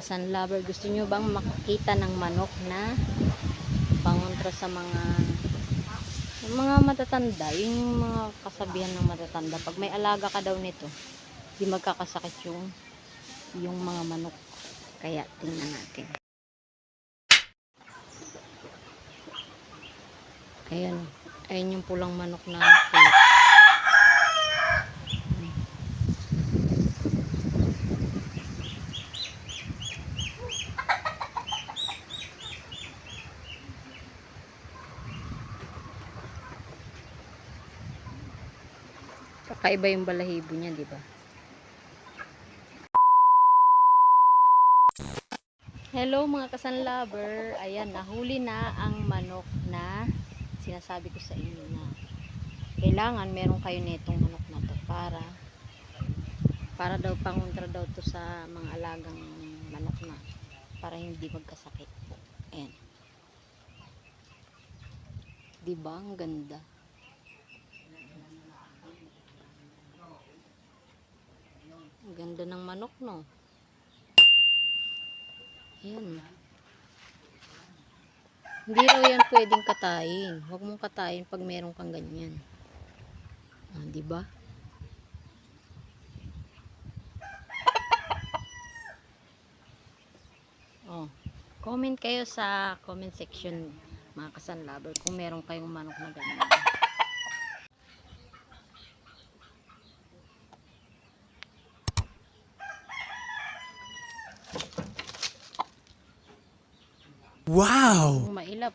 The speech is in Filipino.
kasan lover, gusto nyo bang makakita ng manok na pangontra sa mga mga matatanda, yun yung mga kasabihan ng matatanda. Pag may alaga ka daw nito, di magkakasakit yung yung mga manok. Kaya tingnan natin. Ayan. Ayan yung pulang manok na kulot. Kakaiba yung balahibo niya, di ba? Hello mga kasan lover. Ayan, nahuli na ang manok na sinasabi ko sa inyo na kailangan meron kayo nitong manok na to para para daw pangontra daw to sa mga alagang manok na para hindi magkasakit. Ayan. Di ba? Ang ganda. Ganda ng manok, no? Ayan. Hindi raw yan pwedeng katayin. Huwag mong katayin pag meron kang ganyan. Ah, di ba? Oh, comment kayo sa comment section mga kasan lover kung meron kayong manok na ganyan. Wow! Mailap,